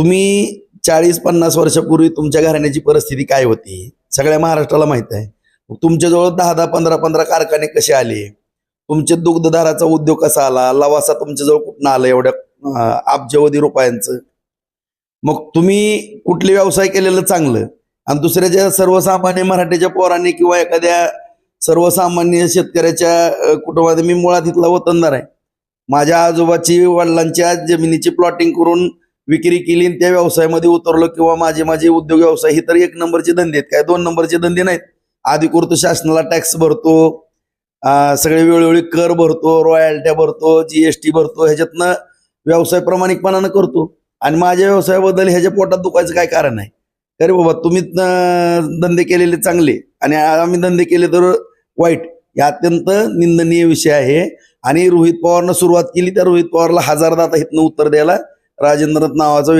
तुम्ही चाळीस पन्नास वर्षापूर्वी तुमच्या घराण्याची परिस्थिती काय होती? सगळ्या महाराष्ट्राला माहीत आहे. तुमच्याजवळ दहा दहा पंधरा पंधरा कारखाने कसे आले? तुमचे दुग्धधाराचा उद्योग कसा आला? लवासा तुमच्याजवळ कुठं आला? एवढ्या अं, अब्जावधी रुपयांचं. मग तुम्ही कुठले व्यवसाय केलेलं चांगलं? आणि दुसऱ्याच्या सर्वसामान्य मराठीच्या पोरांनी किंवा एखाद्या सर्वसामान्य शेतकऱ्याच्या कुटुंबात मी मुळात इथला वतनदार आहे. माझ्या आजोबाची वडिलांच्या जमिनीची प्लॉटिंग करून विक्री केली आणि त्या व्यवसायामध्ये उतरलो किंवा माझे माझे उद्योग व्यवसाय ही तर एक नंबरचे धंदे आहेत. काय दोन नंबरचे धंदे नाहीत. अधिकृत शासनाला टॅक्स भरतो सगळे वेळोवेळी कर भरतो रॉयल्ट्या भरतो जीएसटी भरतो ह्याच्यातनं व्यवसाय प्रामाणिकपणानं करतो. आणि माझ्या व्यवसायाबद्दल ह्याच्या पोटात दुखायचं काय कारण आहे अरे बाबा तुम्ही धंदे केलेले चांगले आणि आम्ही धंदे केले तर वाईट. हे अत्यंत निंदनीय विषय आहे. आणि रोहित पवारनं सुरुवात केली त्या रोहित पवारला हजार दाता इथनं उत्तर द्यायला राजेंद्रनाथ नावाचा